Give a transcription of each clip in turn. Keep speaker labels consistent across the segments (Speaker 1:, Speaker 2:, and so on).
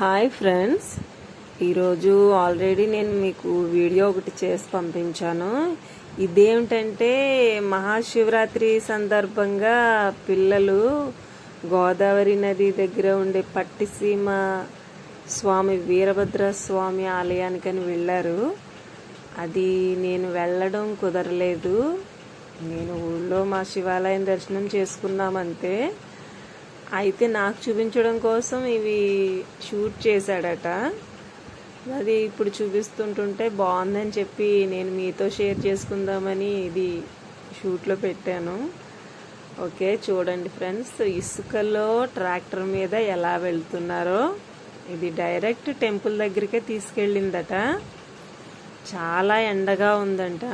Speaker 1: Hi friends ఈరోజు already నేను మీకు వీడియో ఒకటి చేసి పంపించాను. ఇదేమిటంటే మహాశివరాత్రి సందర్భంగా పిల్లలు గోదావరి నది దగ్గర ఉండే పట్టిసీమ స్వామి వీరభద్ర స్వామి ఆలయానికని వెళ్ళారు. అది నేను వెళ్ళడం కుదరలేదు. నేను ఊళ్ళో మా శివాలయం దర్శనం చేసుకున్నామంతే. అయితే నాకు చూపించడం కోసం ఇవి షూట్ చేశాడట. అది ఇప్పుడు చూపిస్తుంటుంటే బాగుందని చెప్పి నేను మీతో షేర్ చేసుకుందామని ఇది షూట్లో పెట్టాను. ఓకే చూడండి ఫ్రెండ్స్ ఇసుకలో ట్రాక్టర్ మీద ఎలా వెళ్తున్నారో. ఇది డైరెక్ట్ టెంపుల్ దగ్గరికే తీసుకెళ్ళిందట. చాలా ఎండగా ఉందంట.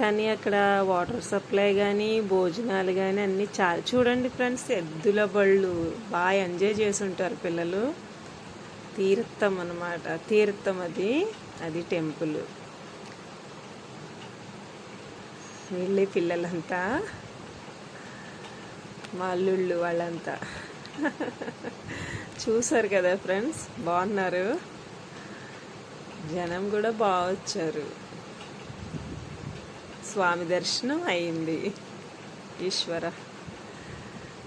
Speaker 1: కానీ అక్కడ వాటర్ సప్లై కానీ భోజనాలు కానీ అన్నీ చాలా చూడండి ఫ్రెండ్స్ ఎద్దుల బళ్ళు. బాగా ఎంజాయ్ చేసి ఉంటారు పిల్లలు. తీర్థం అన్నమాట. తీర్థం అది. అది టెంపుల్ వెళ్ళి పిల్లలంతా. మా అల్లుళ్ళు వాళ్ళంతా. చూసారు కదా ఫ్రెండ్స్ బాగున్నారు. జనం కూడా బాగా వచ్చారు. స్వామి దర్శనం అయింది. ఈశ్వర.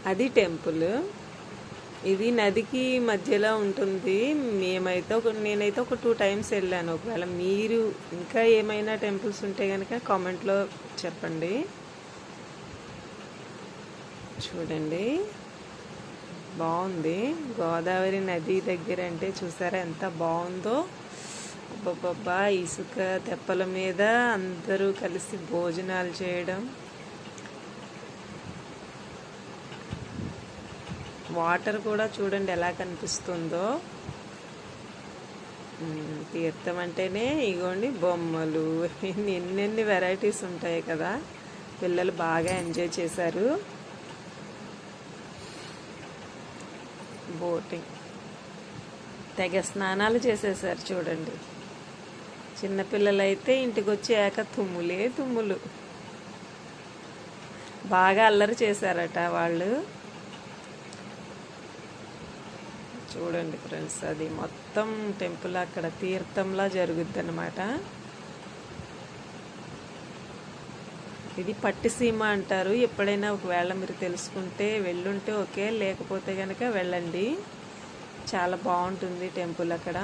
Speaker 1: అది టెంపుల్. ఇది నదికి మధ్యలో ఉంటుంది. మేమైతే ఒక నేనైతే ఒక టూ టైమ్స్ వెళ్ళాను. ఒకవేళ మీరు ఇంకా ఏమైనా టెంపుల్స్ ఉంటే కనుక కామెంట్లో చెప్పండి. చూడండి. బాగుంది. గోదావరి నది దగ్గర అంటే చూసారా ఎంత బాగుందో? అబ్బబ్బబ్బా ఇసుక తెప్పల మీద అందరూ కలిసి భోజనాలు చేయడం. వాటర్ కూడా చూడండి ఎలా కనిపిస్తుందో. తీర్థం అంటేనే ఇగోండి బొమ్మలు. ఎన్నెన్ని వెరైటీస్ ఉంటాయి కదా. పిల్లలు బాగా ఎంజాయ్ చేశారు. బోటింగ్ తెగ స్నానాలు చేసేసారు చూడండి. చిన్నపిల్లలైతే ఇంటికి వచ్చి ఏక తుమ్ములే తుమ్ములు. బాగా అల్లరి చేశారట వాళ్ళు. చూడండి ఫ్రెండ్స్ అది మొత్తం టెంపుల్ అక్కడ తీర్థంలా జరుగుద్ది అనమాట ఇది పట్టిసీమ అంటారు. ఎప్పుడైనా ఒకవేళ మీరు తెలుసుకుంటే వెళ్ళుంటే ఓకే లేకపోతే కనుక వెళ్ళండి. చాలా బాగుంటుంది టెంపుల్ అక్కడ.